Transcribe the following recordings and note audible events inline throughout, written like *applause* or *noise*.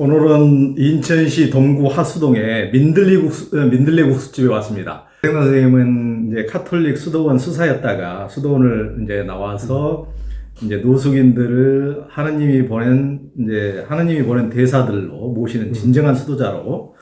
오늘은 인천시 동구 하수동에 민들레 국수, 어, 민들레 국수집에 왔습니다. 생 선생님은 이제 카톨릭 수도원 수사였다가 수도원을 이제 나와서 이제 노숙인들을 하느님이 보낸 이제 하느님이 보낸 대사들로 모시는 진정한 수도자로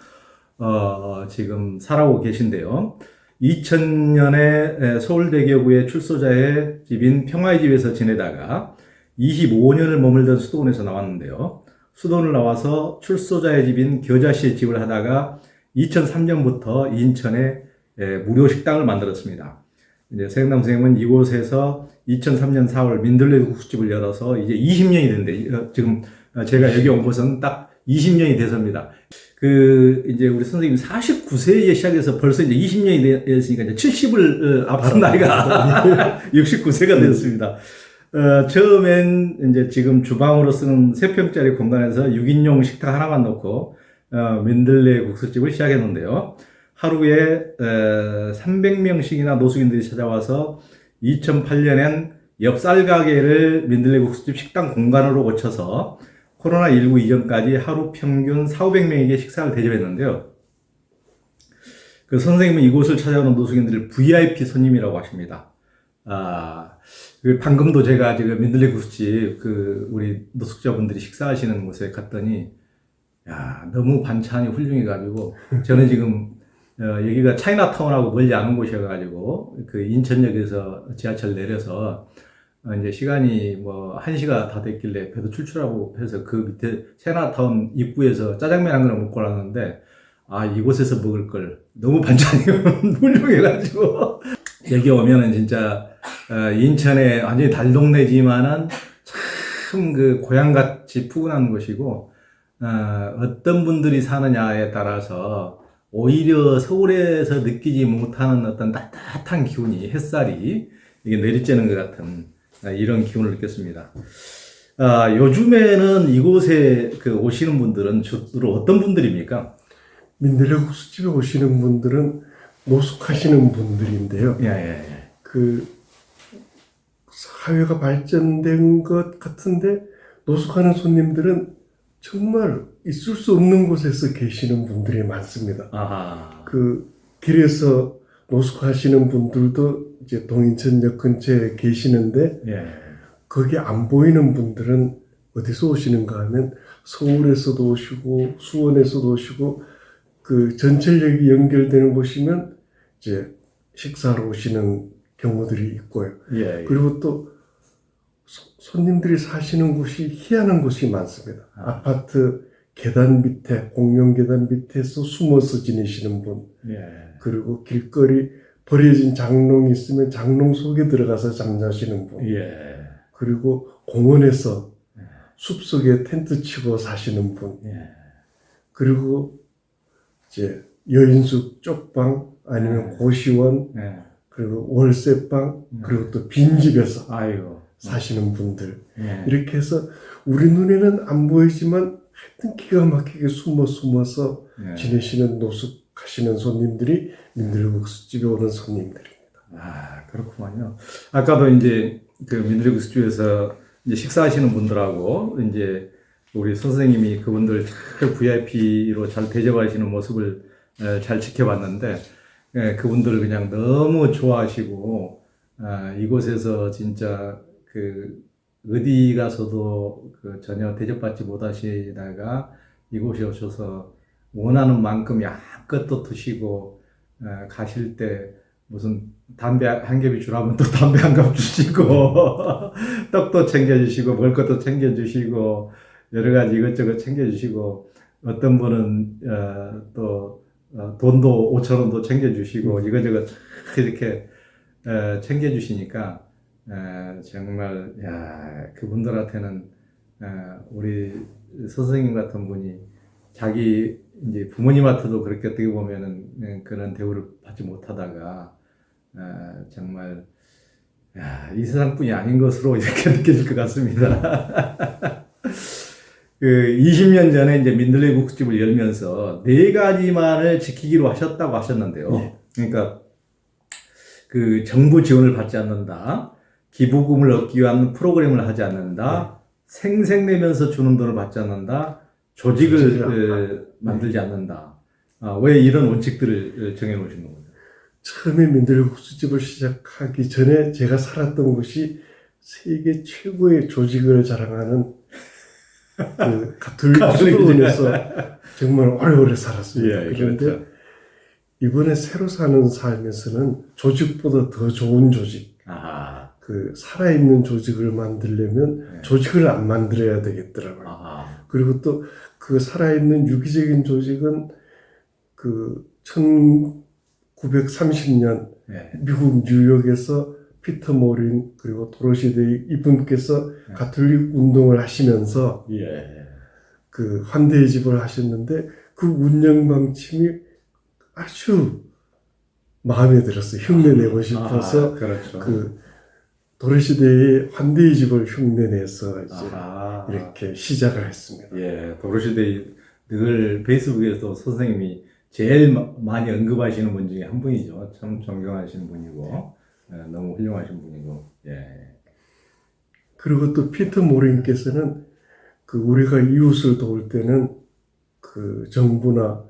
어, 지금 살아오고 계신데요. 2000년에 서울대교구의 출소자의 집인 평화의 집에서 지내다가 25년을 머물던 수도원에서 나왔는데요. 수도원을 나와서 출소자의 집인 겨자씨의 집을 하다가 2003년부터 인천에 예, 무료 식당을 만들었습니다. 이제 세경남 선생님은 이곳에서 2003년 4월 민들레 국수집을 열어서 이제 20년이 됐는데 어, 지금 제가 여기 온 것은 딱 20년이 돼서입니다. 그 이제 우리 선생님 49세에 시작해서 벌써 이제 20년이 됐으니까 이제 70을 앞둔 나이가 *laughs* 69세가 되었습니다. 어, 처음엔 이제 지금 주방으로 쓰는 3평짜리 공간에서 6인용 식탁 하나만 놓고 어, 민들레 국수집을 시작했는데요. 하루에 어, 300명씩이나 노숙인들이 찾아와서 2008년엔 옆 쌀가게를 민들레 국수집 식당 공간으로 고쳐서 코로나19 이전까지 하루 평균 4, 500명에게 식사를 대접했는데요. 그 선생님은 이곳을 찾아오는 노숙인들을 VIP 손님이라고 하십니다. 아, 그 방금도 제가 지금 민들레 국수집 그 우리 노숙자분들이 식사하시는 곳에 갔더니 야, 너무 반찬이 훌륭해가지고 저는 지금 어, 여기가 차이나타운하고 멀지 않은 곳이어가지고 그 인천역에서 지하철 내려서 어, 이제 시간이 뭐 1시가 다 됐길래 배도 출출하고 해서 그 밑에 차이나타운 입구에서 짜장면 한 그릇 먹고 나왔는데 아 이곳에서 먹을 걸 너무 반찬이 *laughs* 훌륭해가지고. 여기 오면은 진짜 어, 인천의 완전히 달동네지만은 참 그 고향같이 푸근한 곳이고 어, 어떤 분들이 사느냐에 따라서 오히려 서울에서 느끼지 못하는 어떤 따뜻한 기운이 햇살이 이게 내리쬐는 것 같은 아, 이런 기운을 느꼈습니다. 아, 요즘에는 이곳에 그 오시는 분들은 주로 어떤 분들입니까? 민들레 국수집에 오시는 분들은 노숙하시는 분들인데요. 예, 예, 예. 그 사회가 발전된 것 같은데 노숙하는 손님들은 정말 있을 수 없는 곳에서 계시는 분들이 많습니다. 아하. 그 길에서 노숙하시는 분들도 이제 동인천역 근처에 계시는데 예. 거기 안 보이는 분들은 어디서 오시는가 하면 서울에서도 오시고 수원에서도 오시고 그 전철역이 연결되는 곳이면 이제 식사하러 오시는 경우들이 있고요. 예. 예. 그리고 또 소- 손님들이 사시는 곳이 희한한 곳이 많습니다. 아. 아파트 계단 밑에 공용 계단 밑에서 숨어서 지내시는 분 예. 그리고 길거리 버려진 장롱이 있으면 장롱 속에 들어가서 잠자시는 분 예. 그리고 공원에서 숲속에 텐트 치고 사시는 분 예. 그리고 이제 여인숙 쪽방 아니면 네. 고시원 예. 그리고 월세방 네. 그리고 또 빈집에서 아이고. 사시는 분들 예. 이렇게 해서 우리 눈에는 안 보이지만 하여튼 기가 막히게 숨어 숨어서 예. 지내시는 노숙하시는 손님들이 민들국수집에 오는 손님들입니다. 아, 그렇구만요. 아까도 이제 그 민들레국수집에서 이제 식사하시는 분들하고 이제 우리 선생님이 그분들 잘 VIP로 잘 대접하시는 모습을 에, 잘 지켜봤는데 예, 그분들 그냥 너무 좋아하시고 아, 이곳에서 진짜 그 어디 가서도 그 전혀 대접받지 못하시다가 이곳에 오셔서 원하는 만큼 또 드시고 어, 가실 때 무슨 담배 한 겹이 주라면 또 담배 한겹 주시고 *laughs* 떡도 챙겨주시고 먹을 것도 챙겨주시고 여러 가지 이것저것 챙겨주시고 어떤 분은 어, 또 어, 돈도 5천 원도 챙겨주시고 이것저것 이렇게 어, 챙겨주시니까 어, 정말 야 그분들한테는 어, 우리 선생님 같은 분이 자기 이제 부모님한테도 그렇게 어떻게 보면은 예, 그런 대우를 받지 못하다가 아, 정말 야, 이 세상뿐이 아닌 것으로 *laughs* 이렇게 느껴질 것 같습니다. *laughs* 그 20년 전에 이제 민들레 국수집을 열면서 네 가지만을 지키기로 하셨다고 하셨는데요. 네. 그러니까 그 정부 지원을 받지 않는다, 기부금을 얻기 위한 프로그램을 하지 않는다, 생색내면서 주는 돈을 받지 않는다, 조직을 조직을 어, 만들지 않는다. 아, 왜 이런 원칙들을 어, 정해놓으신 겁니까? 처음에 민들국수집을 시작하기 전에 제가 살았던 곳이 세계 최고의 조직을 자랑하는 그 *laughs* 가톨릭 수도원에서 *laughs* 정말 오래오래 살았습니다. 예, 그런데 그렇죠. 이번에 새로 사는 삶에서는 조직보다 더 좋은 조직, 아하, 그 살아있는 조직을 만들려면 네. 조직을 안 만들어야 되겠더라고요. 아하, 그리고 또 그 살아있는 유기적인 조직은 그 1930년 예, 미국 뉴욕에서 피터 모린 그리고 도로시 데이 이분께서 네. 가톨릭 운동을 하시면서 예, 그 환대의 집을 하셨는데 그 운영 방침이 아주 마음에 들었어요. 흉내내고 싶어서 아하, 그렇죠. 그 도로시 데이의 환대의 집을 흉내내서 이제 아하, 이렇게 시작을 했습니다. 예, 도로시데이 늘 페이스북에서 선생님이 제일 마- 많이 언급하시는 분 중에 한 분이죠. 참 존경하시는 분이고 예, 너무 훌륭하신 분이고 예, 그리고 또 피터 모린께서는 그 우리가 이웃을 도울 때는 그 정부나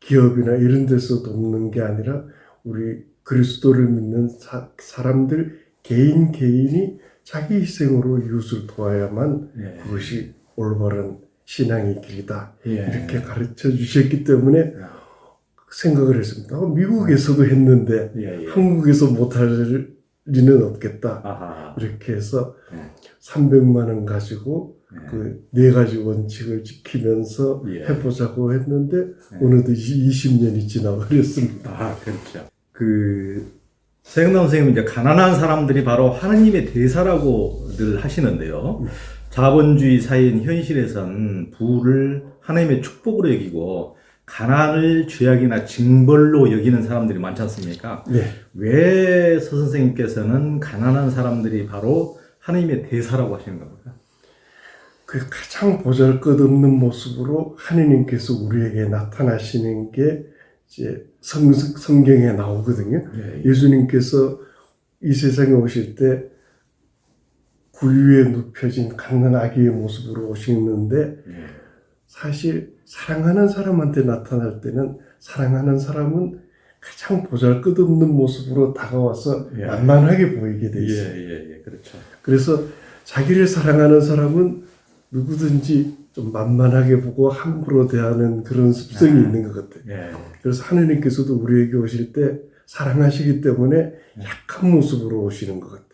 기업이나 이런 데서 돕는 게 아니라 우리 그리스도를 믿는 사, 사람들 개인 개인이 자기 희생으로 이웃을 도와야만 예, 그것이 올바른 신앙의 길이다. 예. 이렇게 가르쳐 주셨기 때문에 야, 생각을 했습니다. 어, 미국에서도 했는데 예, 예. 한국에서 못할 리는 없겠다 아하, 이렇게 해서 예. 300만 원 가지고 예. 그네 가지 원칙을 지키면서 예. 해보자고 했는데 예. 어느덧 20년이 지나버렸습니다. 아, 그렇죠. 그 세영남 선생님은 이제 가난한 사람들이 바로 하느님의 대사라고 늘 하시는데요. 자본주의 사회인 현실에선 부를 하나님의 축복으로 여기고 가난을 죄악이나 징벌로 여기는 사람들이 많지 않습니까? 네, 왜서 선생님께서는 가난한 사람들이 바로 하나님의 대사라고 하시는 겁니까? 그 가장 보잘것없는 모습으로 하느님께서 우리에게 나타나시는 게 이제 성, 성경에 나오거든요. 예, 예수님께서 이 세상에 오실 때 구유에 눕혀진 갓난 아기의 모습으로 오시는데 예. 사실 사랑하는 사람한테 나타날 때는 사랑하는 사람은 가장 보잘것없는 모습으로 다가와서 예. 만만하게 보이게 돼 예, 있어요. 예, 예, 그렇죠. 그래서 자기를 사랑하는 사람은 누구든지 좀 만만하게 보고 함부로 대하는 그런 습성이 아. 있는 것 같아요. 예, 그래서 하느님께서도 우리에게 오실 때 사랑하시기 때문에 약한 모습으로 오시는 것 같아요.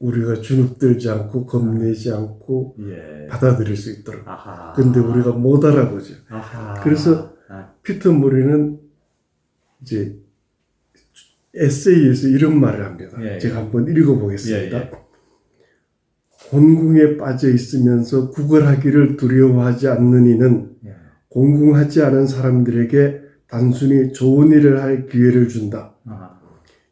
예, 우리가 주눅들지 않고 겁내지 않고 예. 받아들일 수 있도록. 아하. 근데 우리가 못 알아보죠. 아하. 그래서 아, 피터 모리는 이제 에세이에서 이런 말을 합니다. 예, 예. 제가 한번 읽어보겠습니다. 예, 예. 곤궁에 빠져 있으면서 구걸하기를 두려워하지 않는 이는 예. 공궁하지 않은 사람들에게 단순히 좋은 일을 할 기회를 준다. 아하.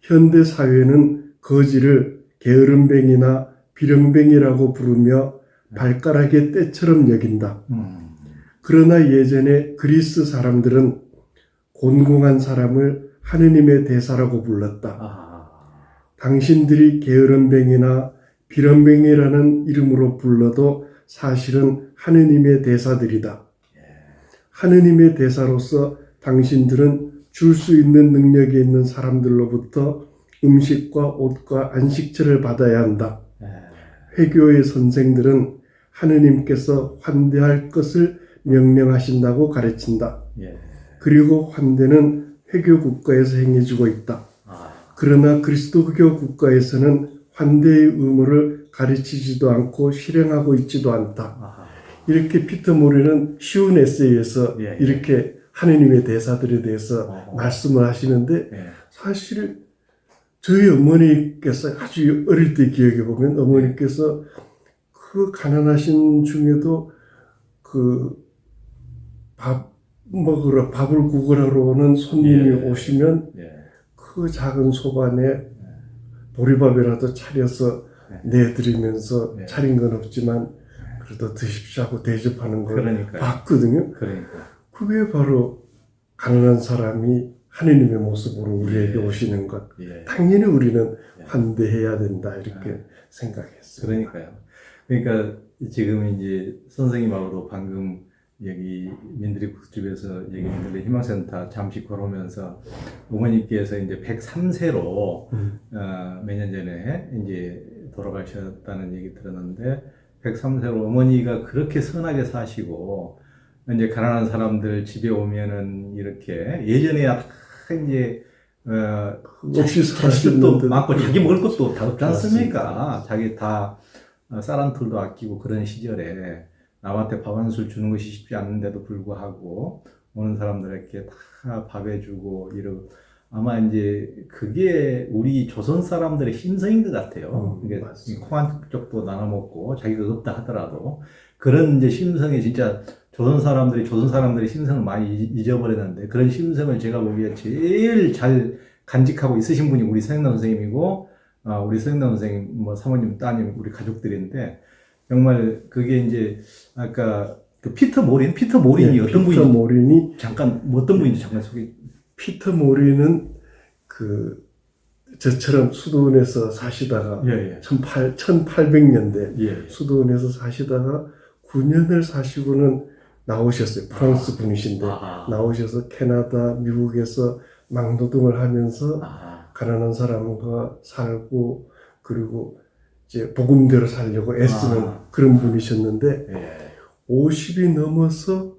현대 사회는 거지를 게으름뱅이나 비령뱅이라고 부르며 발가락의 때처럼 여긴다. 음. 그러나 예전에 그리스 사람들은 곤궁한 사람을 하느님의 대사라고 불렀다. 아하. 당신들이 게으름뱅이나 비런뱅이라는 이름으로 불러도 사실은 하느님의 대사들이다. 하느님의 대사로서 당신들은 줄 수 있는 능력이 있는 사람들로부터 음식과 옷과 안식처를 받아야 한다. 예. 회교의 선생들은 하느님께서 환대할 것을 명령하신다고 가르친다. 예. 그리고 환대는 회교 국가에서 행해지고 있다. 아. 그러나 그리스도교 국가에서는 환대의 의무를 가르치지도 않고 실행하고 있지도 않다. 이렇게 피터 모리는 쉬운 에세이에서 예, 예. 이렇게 하느님의 대사들에 대해서 어허. 말씀을 하시는데 예. 사실 저희 어머니께서 아주 어릴 때 기억해 보면 어머니께서 그 가난하신 중에도 그 밥 먹으러 밥을 구걸하러 오는 손님이 예. 오시면 예. 그 작은 소반에 보리밥이라도 차려서 네. 내드리면서 네. 차린 건 없지만 그래도 드십시오 하고 대접하는 걸 그러니까요. 봤거든요. 그러니까. 그게 바로 가난한 사람이 하느님의 모습으로 우리에게 예. 오시는 것. 예. 당연히 우리는 예. 환대해야 된다 이렇게 생각했어요. 그러니까요. 그러니까 지금 이제 선생님하고도 방금 여기 민들이 국집에서 여기 민들레 희망센터 잠시 걸으면서 어머니께서 이제 103세로 음. 어, 몇년 전에 이제 돌아가셨다는 얘기 들었는데 103세로 어머니가 그렇게 선하게 사시고 이제 가난한 사람들 집에 오면은 이렇게 예전에야 다 이제 어, 없이 자식도 사셨는데 많고 자기 먹을 것도 다 없지 않습니까? 자기 다 어, 톨도 아끼고 그런 시절에 남한테 밥 한 술 주는 것이 쉽지 않은데도 불구하고 오는 사람들에게 다 밥 해주고 이러고 아마 이제 그게 우리 조선 사람들의 심성인 것 같아요. 음, 이게. 콩한 쪽도 나눠 먹고 자기가 없다 하더라도 그런 이제 심성이 진짜 조선 사람들이 조선 사람들의 심성을 많이 잊- 잊어버렸는데 그런 심성을 제가 보기에 제일 잘 간직하고 있으신 분이 우리 서영남 선생님이고 아, 우리 서영남 선생님 뭐 사모님 따님 우리 가족들인데 정말 그게 이제 아까 그 피터 모린 피터 모린이 예, 어떤 피터 분인지 모린이 잠깐 뭐 어떤 분인지 잠깐 소개. 피터 모린은 그 저처럼 수도원에서 사시다가 예 예. 18, 1800년대 예. 수도원에서 사시다가 9년을 사시고는 나오셨어요. 프랑스 분이신데 아, 나오셔서 캐나다, 미국에서 막노동을 하면서 아, 가난한 사람과 살고 그리고 이제 복음대로 살려고 애쓰는 아. 그런 분이셨는데 예. 50이 넘어서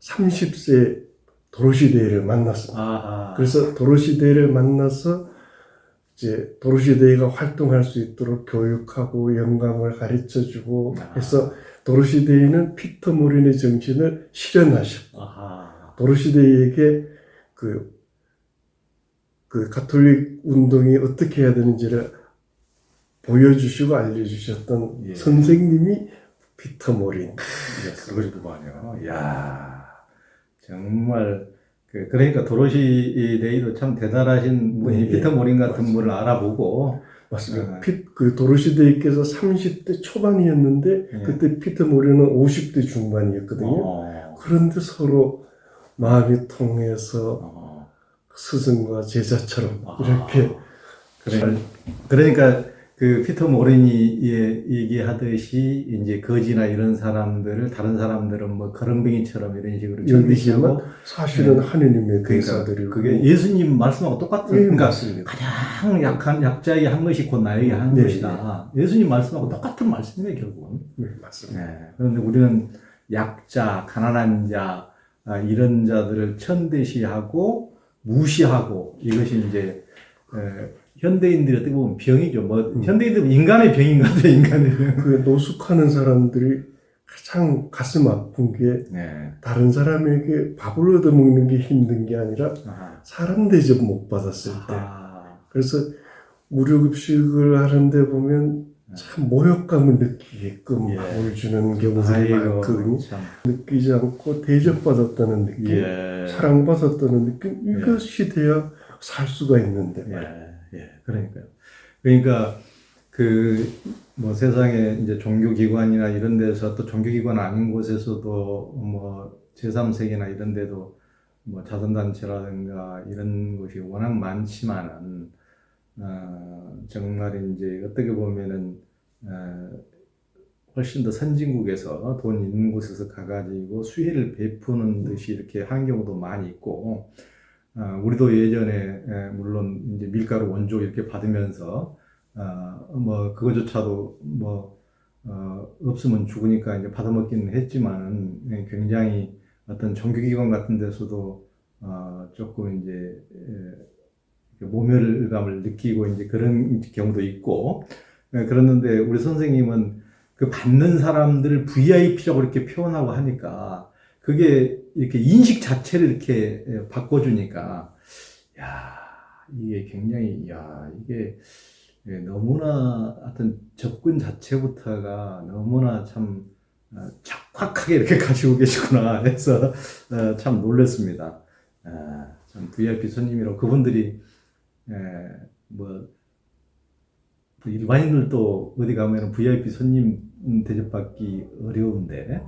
30세 도로시대를 만났습니다. 아하. 그래서 도로시대를 만나서 이제 도로시대가 활동할 수 있도록 교육하고 영감을 가르쳐 주고 아. 해서 도로시대는 피터 모린의 정신을 실현하셨고 아하. 도로시대에게 그, 그 가톨릭 운동이 어떻게 해야 되는지를 보여주시고 알려주셨던 예. 선생님이 피터 모린. 예, 그러시더만요. 야 정말 그 그러니까 도로시 데이도 참 대단하신 분이 예, 피터 모린 같은 맞습니다. 분을 알아보고 맞습니다. 아. 피, 그 도로시대께서 30대 초반이었는데 예. 그때 피터 모린은 50대 중반이었거든요. 어, 그런데 서로 마음이 통해서 어, 스승과 제자처럼 아. 이렇게 그래, 그러니까 그 피터 모린이 예, 얘기하듯이 이제 거지나 이런 사람들을 다른 사람들은 뭐 거렁뱅이처럼 이런 식으로 견디시고 사실은 네. 하느님의 그러니까 대사들이고 그게 예수님 말씀하고 똑같은 예, 그러니까 맞습니다. 가장 약한 약자에게 한 것이 곧 나에게 한 네, 것이다. 예수님 말씀하고 똑같은 말씀이에요 결국은. 네, 맞습니다. 네. 그런데 우리는 약자, 가난한 자 아, 이런 자들을 천대시하고 무시하고 이것이 이제 에, 현대인들이 어떻게 보면 병이죠. 뭐 음. 현대인들은 인간의 병인 것 같아요. 인간의 병. 그 노숙하는 사람들이 가장 가슴 아픈 게 네. 다른 사람에게 밥을 얻어 먹는 게 힘든 게 아니라 아, 사람 대접 못 받았을 때. 아, 그래서 무료급식을 하는데 보면 참 모욕감을 느끼게끔 예. 밥을 주는 경우들이 아이고 많거든요. 참. 느끼지 않고 대접받았다는 느낌, 예. 사랑받았다는 느낌, 이것이 돼야 살 수가 있는데 예, 말이에요. 예, 그러니까요. 그러니까 그 뭐 세상에 이제 종교기관이나 이런 데서 또 종교기관 아닌 곳에서도 뭐 제3세계나 이런 데도 뭐 자선단체라든가 이런 곳이 워낙 많지만은 어, 정말 이제 어떻게 보면은 어, 훨씬 더 선진국에서 돈 있는 곳에서 가가지고 수혜를 베푸는 듯이 이렇게 하는 경우도 많이 있고 아, 우리도 예전에 에, 물론 이제 밀가루 원조 이렇게 받으면서 아, 뭐 그거조차도 뭐 어, 없으면 죽으니까 이제 받아먹기는 했지만은 예, 굉장히 어떤 종교기관 같은 데서도 어, 조금 이제 에, 모멸감을 느끼고 이제 그런 경우도 있고 예, 그랬는데 우리 선생님은 그 받는 사람들을 VIP라고 이렇게 표현하고 하니까 그게 이렇게 인식 자체를 이렇게 예, 바꿔주니까, 야, 이게 굉장히, 야, 이게 예, 너무나 하여튼 접근 자체부터가 너무나 참 어, 척박하게 이렇게 *laughs* 가지고 계시구나 해서 어, 참 놀랐습니다. 아, 참 VIP 손님이라고 그분들이 예, 뭐또 일반인들도 어디 가면은 VIP 손님 대접받기 어려운데 네,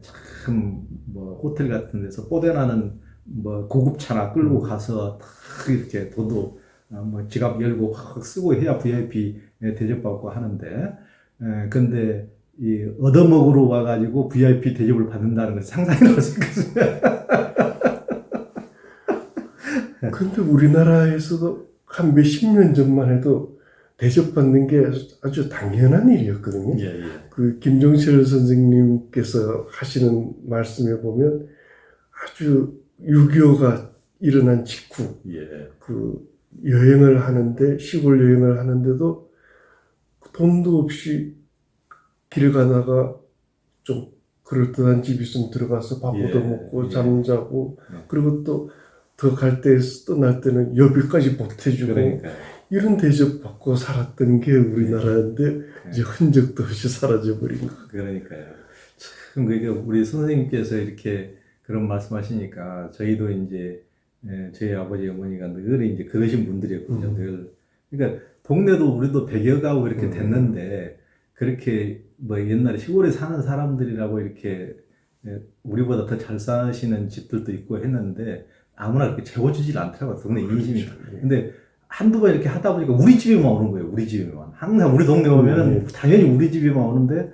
참 뭐 호텔 같은 데서 뽀대나는 뭐 고급차나 끌고 가서 탁 이렇게 도도 어, 뭐 지갑 열고 확 쓰고 해야 VIP 에 대접받고 하는데 에, 근데 이 얻어먹으러 와가지고 VIP 대접을 받는다는 걸 상상이 있거든요. 근데 우리나라에서도 한 몇십 년 전만 해도 대접받는 게 아주 당연한 일이었거든요. 예, 예. 그 김종철 선생님께서 하시는 말씀에 보면 아주 6.25가 일어난 직후 예. 그 여행을 하는데 시골 여행을 하는데도 돈도 없이 길 가다가 좀 그럴듯한 집 있으면 들어가서 밥 예, 얻어 먹고 예. 잠자고 예. 그리고 또 더 갈때 떠날 때는 여비까지 보태주고 그러니까요. 이런 대접 받고 살았던 게 우리나라인데 이제 흔적도 없이 사라져 버린 거. 그러니까요. 참, 그게 우리 선생님께서 이렇게 그런 말씀하시니까 저희도 이제 예, 저희 아버지 어머니가 늘 이제 그러신 분들이었거든요. 음. 늘. 그러니까 동네도 우리도 백여 가고 이렇게 음. 됐는데 그렇게 뭐 옛날에 시골에 사는 사람들이라고 이렇게 예, 우리보다 더 잘 사시는 집들도 있고 했는데 아무나 그렇게 재워주질 않더라고요. 동네 인심이. 그렇죠. 근데 한두 번 이렇게 하다 보니까 우리 집에만 오는 거예요. 우리 집에만. 항상 우리 동네 오면은 음, 당연히 우리 집에만 오는데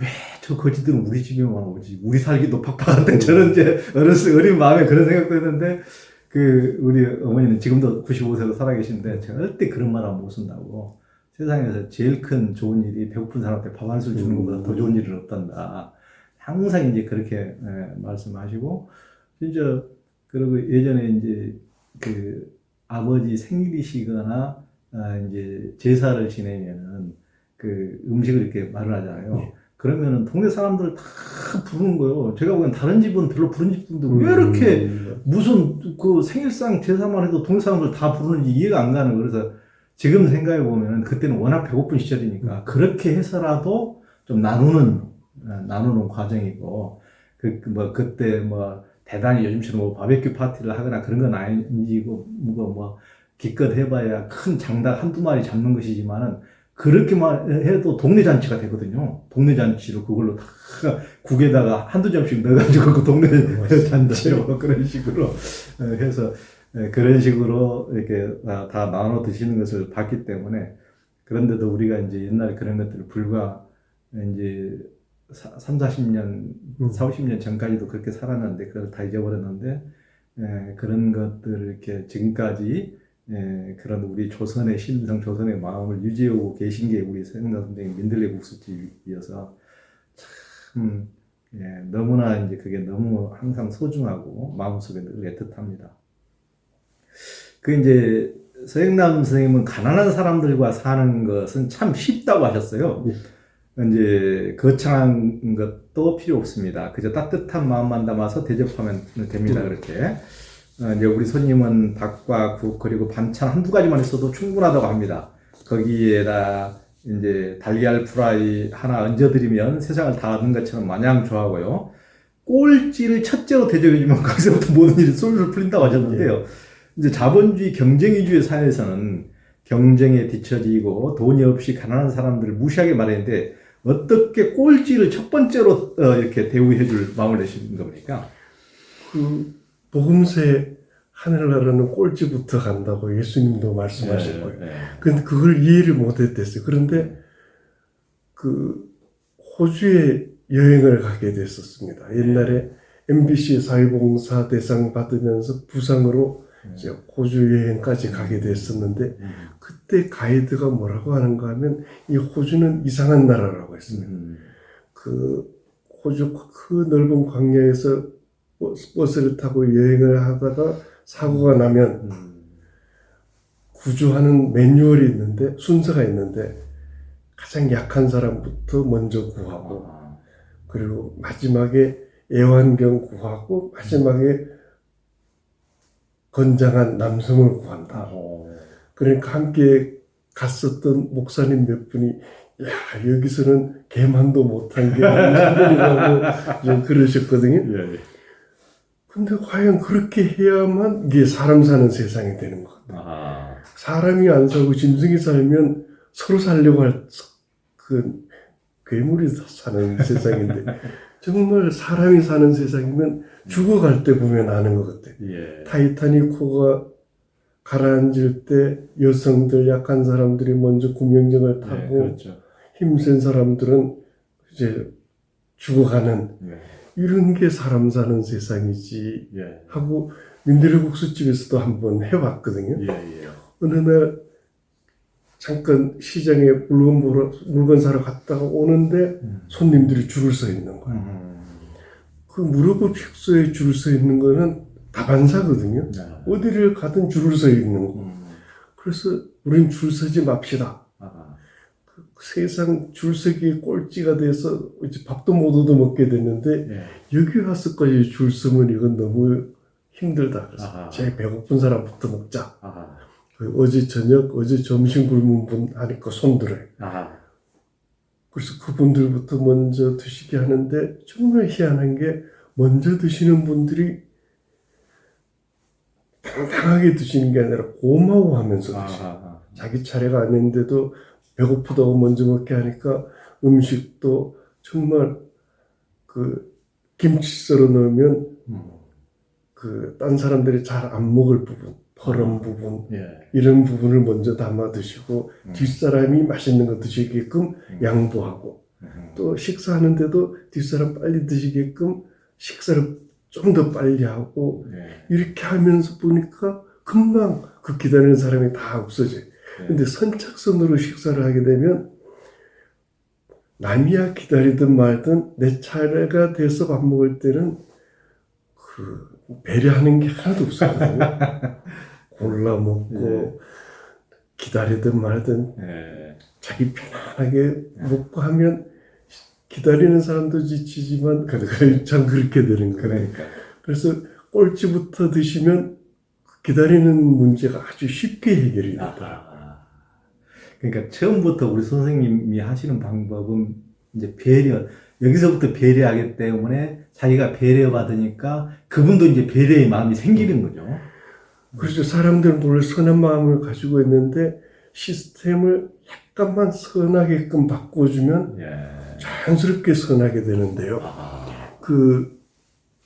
왜 저 거지들은 우리 집에만 오지? 우리 살기도 팍팍한데 저는 이제 어렸을 어린 마음에 그런 생각도 했는데 그 우리 어머니는 지금도 95세로 살아계신데 절대 그런 말 안 못쓴다고 세상에서 제일 큰 좋은 일이 배고픈 사람한테 밥 한술 주는 것보다 더 좋은 일은 없단다. 항상 이제 그렇게 예, 말씀하시고 진짜 그리고 예전에 이제 그 아버지 생일이시거나 아, 이제 제사를 지내면은 그 음식을 이렇게 말을 하잖아요. 예. 그러면은 동네 사람들 다 부르는 거예요. 제가 보기엔 다른 집은 별로 부른 집인데 왜 이렇게 음, 무슨 그 생일상 제사만 해도 동네 사람들 다 부르는지 이해가 안 가는 거예요. 그래서 지금 생각해 보면은 그때는 워낙 배고픈 시절이니까 그렇게 해서라도 좀 나누는 어, 나누는 과정이고 그 뭐 그때 뭐 대단히 요즘처럼 뭐 바베큐 파티를 하거나 그런 건 아니고 뭐, 뭐 기껏 해봐야 큰 장닭 한두 마리 잡는 것이지만은 그렇게만 해도 동네 잔치가 되거든요. 동네 잔치로 그걸로 다 국에다가 한두 점씩 넣어가지고 그 동네 잔치로 *laughs* 그런 식으로 어, 해서 예, 그런 식으로 이렇게 다, 다 나눠 드시는 것을 봤기 때문에 그런데도 우리가 이제 옛날에 그런 것들을 불과 이제 3, 40년, 음. 4, 50년 전까지도 그렇게 살았는데 그걸 다 잊어버렸는데 예, 그런 것들을 이렇게 지금까지 예, 그런 우리 조선의 신성 조선의 마음을 유지하고 계신 게 우리 서영남 선생님 민들레 국수집이어서 참 예, 너무나 이제 그게 너무 항상 소중하고 마음속에 늘 애틋합니다. 그 이제 서영남 선생님은 가난한 사람들과 사는 것은 참 쉽다고 하셨어요. 이제 거창한 것도 필요 없습니다. 그저 따뜻한 마음만 담아서 대접하면 됩니다. 그렇게. 어, 이제 우리 손님은 닭과 국 그리고 반찬 한두 가지만 있어도 충분하다고 합니다. 거기에다 이제 달걀 프라이 하나 얹어드리면 세상을 다 얻는 것처럼 마냥 좋아하고요. 꼴찌를 첫째로 대접해주면 *laughs* 거기서부터 모든 일이 솔솔 풀린다고 하셨는데요. 이제 자본주의 경쟁 위주의 사회에서는 경쟁에 뒤처지고 돈이 없이 가난한 사람들을 무시하게 말했는데 어떻게 꼴찌를 첫 번째로 어, 이렇게 대우해 줄 마음을 내신 겁니까? 그 복음세 하늘나라는 꼴찌부터 간다고 예수님도 말씀하셨고요. 네, 네. 근데 그걸 이해를 못했댔어요. 그런데 그 호주에 여행을 가게 됐었습니다. 옛날에 MBC 사회봉사 대상 받으면서 부상으로 이제 호주 여행까지 가게 됐었는데 음, 그때 가이드가 뭐라고 하는가 하면 이 호주는 이상한 나라라고 했습니다. 음, 그 호주 그 넓은 광야에서 버스- 버스를 타고 여행을 하다가 사고가 나면 음, 구조하는 매뉴얼이 있는데 순서가 있는데 가장 약한 사람부터 먼저 구하고 아, 그리고 마지막에 애완견 구하고 마지막에 건장한 남성을 구한다. 어, 그러니까 함께 갔었던 목사님 몇 분이 야 여기서는 개만도 못한 게 남성이라고 *laughs* 좀 그러셨거든요. 예, 예. 근데 과연 그렇게 해야만 이게 사람 사는 세상이 되는 것 같아요. 아, 사람이 안 살고 짐승이 살면 서로 살려고 할 그 괴물이 사는 세상인데 *laughs* 정말 사람이 사는 세상이면 죽어갈 때 보면 아는 것 같아요. 예. 타이타닉 호가 가라앉을 때 여성들 약한 사람들이 먼저 구명정을 네, 타고 그렇죠. 힘센 사람들은 이제 죽어가는 예. 이런 게 사람 사는 세상이지 예. 하고 민들레국수집에서도 한번 해봤거든요. 예. 예. 어느 날 잠깐 시장에 물건 보러 물건 사러 갔다가 오는데 음. 손님들이 줄을 서 있는 거예요. 음. 그 무료급 식소에 줄 서 있는 거는 다반사거든요. 네. 어디를 가든 줄을 서 있는 거. 음. 그래서 우린 줄 서지 맙시다. 아. 세상 줄 서기 꼴찌가 돼서 이제 밥도 못 얻어 먹게 됐는데 예. 여기 와서까지 줄 서면 이건 너무 힘들다. 그래서 아하. 제일 배고픈 사람부터 먹자. 아. 그 어제 저녁, 어제 점심 굶은 분 하니까 손들어요. 아. 그래서 그분들부터 먼저 드시게 하는데 정말 희한한 게 먼저 드시는 분들이 당당하게 드시는 게 아니라 고마워하면서 드셔요. 아. 자기 차례가 아닌데도 배고프다고 먼저 먹게 하니까 음식도 정말 그 김치 썰어 넣으면 음. 그딴 사람들이 잘 안 먹을 부분, 아. 부분 예. 이런 부분을 먼저 담아 드시고 음. 뒷사람이 맛있는 거 드시게끔 음. 양보하고 음. 또 식사하는데도 뒷사람 빨리 드시게끔 식사를 좀 더 빨리 하고 예. 이렇게 하면서 보니까 금방 그 기다리는 사람이 다 없어져요. 예. 근데 선착순으로 식사를 하게 되면 남이야 기다리든 말든 내 차례가 돼서 밥 먹을 때는 그 배려하는 게 하나도 없거든요. *laughs* 골라 먹고 기다리든 말든 예. 자기 편안하게 먹고 하면 기다리는 사람도 지치지만 그참 그렇게 되는 거예요. 그러니까. 그래서 꼴찌부터 드시면 기다리는 문제가 아주 쉽게 해결이. 아. 그러니까 처음부터 우리 선생님이 하시는 방법은 이제 배려 여기서부터 배려하기 때문에 자기가 배려받으니까 그분도 이제 배려의 마음이 생기는 거죠. 그렇죠. 사람들은 원래 선한 마음을 가지고 있는데 시스템을 약간만 선하게끔 바꿔주면 예. 자연스럽게 선하게 되는데요. 아. 그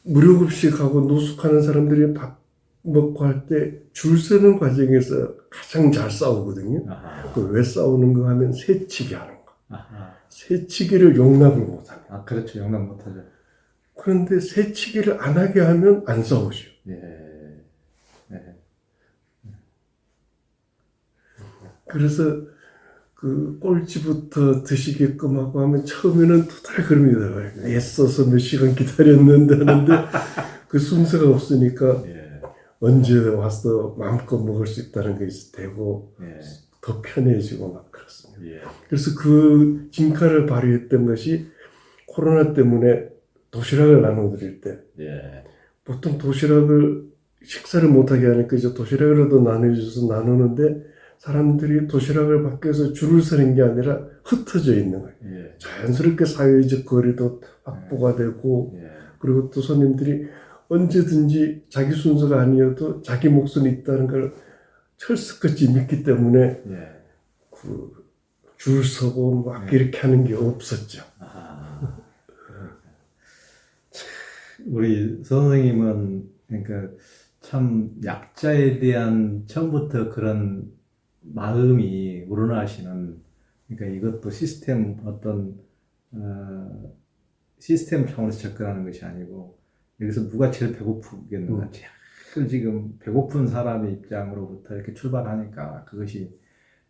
무료급식하고 노숙하는 사람들이 밥 먹고 할 때 줄 서는 과정에서 가장 잘 싸우거든요. 아하. 그왜 싸우는 거 하면 새치기 하는 거. 새치기를 용납을 거. 아 그렇죠. 영감 못하죠. 그런데 새치기를 안 하게 하면 안 싸우죠. 예. 예. 그래서 그 꼴찌부터 드시게끔 하고 하면 처음에는 토탈 그럽니다. 애써서 몇 시간 기다렸는데 하는데 *laughs* 그 순서가 없으니까 예. 언제 와서 마음껏 먹을 수 있다는 게 되고 예. 더 편해지고 막 그렇습니다. 예. 그래서 그 진가를 발휘했던 것이 코로나 때문에 도시락을 나눠드릴 때 예. 보통 도시락을 식사를 못하게 하니까 이제 도시락이라도 나눠줘서 나누는데 사람들이 도시락을 밖에서 줄을 서는 게 아니라 흩어져 있는 거예요. 예. 자연스럽게 사회적 거리도 확보가 되고 예. 그리고 또 손님들이 언제든지 자기 순서가 아니어도 자기 몫은 있다는 걸 철석같이 믿기 때문에 예. 그줄 서고 막 네. 이렇게 하는 게 없었죠. 아, 그러니까. 참, 우리 선생님은 그러니까 참 약자에 대한 처음부터 그런 마음이 우러나시는 그러니까 이것도 시스템 어떤 어, 시스템 차원에서 접근하는 것이 아니고 여기서 누가 제일 배고프겠는가 음. 제일 지금 배고픈 사람의 입장으로부터 이렇게 출발하니까 그것이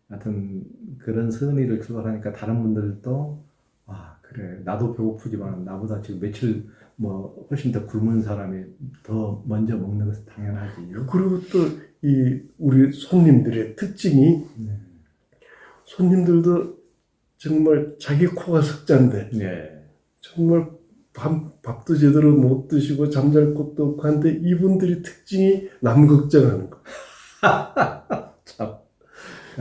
하여튼 그런 선의를 출발하니까 다른 분들도 아 그래 나도 배고프지만 나보다 지금 며칠 뭐 훨씬 더 굶은 사람이 더 먼저 먹는 것은 당연하지. 그리고 또 이 우리 손님들의 특징이 네. 손님들도 정말 자기 코가 석잔데 네. 정말 밥, 밥도 제대로 못 드시고 잠잘 곳도 없고 한데 이분들이 특징이 남 걱정하는 거. *laughs* 참.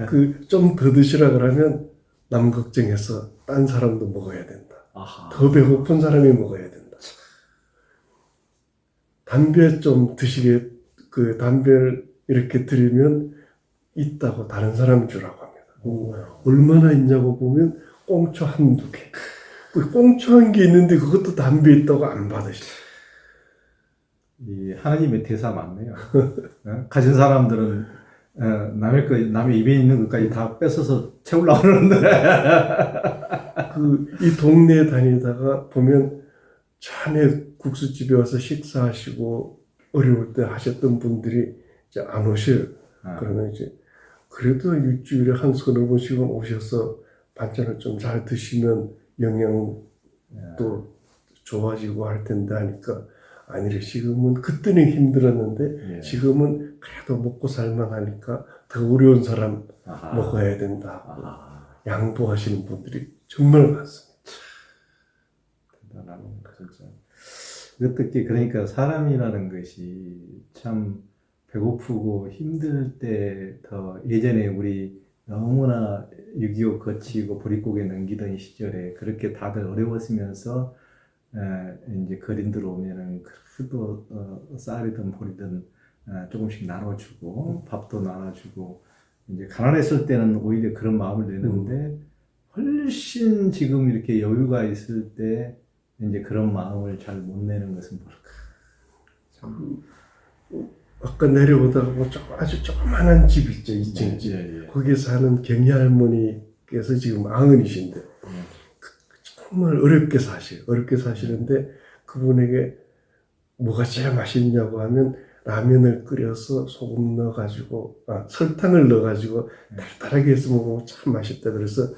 그 좀 더 드시라 그러면 남 걱정해서 딴 사람도 먹어야 된다. 아하. 더 배고픈 사람이 먹어야 된다. 담배 좀 드시게 그 담배를 이렇게 드리면 있다고 다른 사람 주라고 합니다. 오. 얼마나 있냐고 보면 꽁초 한두 개. 그 꽁초 한 개 있는데 그것도 담배 있다고 안 받으시죠. 이 하나님의 대사 맞네요. 어? 가진 사람들은 어, 남의 거 남의 입에 있는 것까지 다 뺏어서 채우려고 그러는데 *laughs* 그 이 동네 다니다가 보면 전에 국수집에 와서 식사하시고 어려울 때 하셨던 분들이 이제 안 오셔요. 아, 그러면 이제 그래도 일주일에 한 서너 번씩은 오셔서 반찬을 좀 잘 드시면 영양도 좋아지고 할 텐데 하니까 아니래 지금은 그때는 힘들었는데 예. 지금은 그래도 먹고 살만 하니까 더 어려운 사람 아하. 먹어야 된다 아하. 양보하시는 분들이 정말 많습니다. 대단하네, 진짜. 어떻게 그러니까 사람이라는 것이 참 배고프고 힘들 때 더 예전에 우리 너무나 6.25 거치고 보릿고개 넘기던 시절에 그렇게 다들 어려웠으면서 에, 이제 거린들 오면은 그래도 어, 쌀이든 보리든 어, 조금씩 나눠주고 밥도 나눠주고 이제 가난했을 때는 오히려 그런 마음을 내는데 훨씬 지금 이렇게 여유가 있을 때 이제 그런 마음을 잘 못 내는 것은 뭘까? 참. 아까 내려오다가 뭐 조- 아주 조그만한 집 있죠 2층 집 예, 예. 거기에 사는 경리 할머니께서 지금 아흔이신데 정말 어렵게 사셔요. 어렵게 사시는데 그분에게 뭐가 제일 맛있냐고 하면 라면을 끓여서 소금 넣어가지고 아 설탕을 넣어가지고 달달하게 해서 먹으면 참 맛있다. 그래서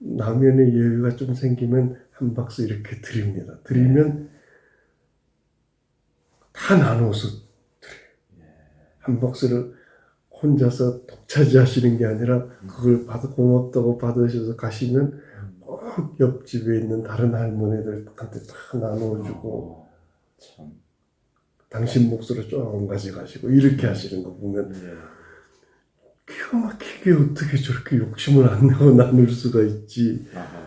라면에 여유가 좀 생기면 한 박스 이렇게 드립니다. 드리면 다 나눠서. 한 박스를 혼자서 독차지하시는 게 아니라 그걸 받아 고맙다고 받으셔서 가시면 꼭 옆집에 있는 다른 할머니들한테 다 나눠주고 어, 참. 당신 몫으로 조금 가져가시고 이렇게 하시는 거 보면 예. 기가 막히게 어떻게 저렇게 욕심을 안 내고 *laughs* 나눌 수가 있지 아하.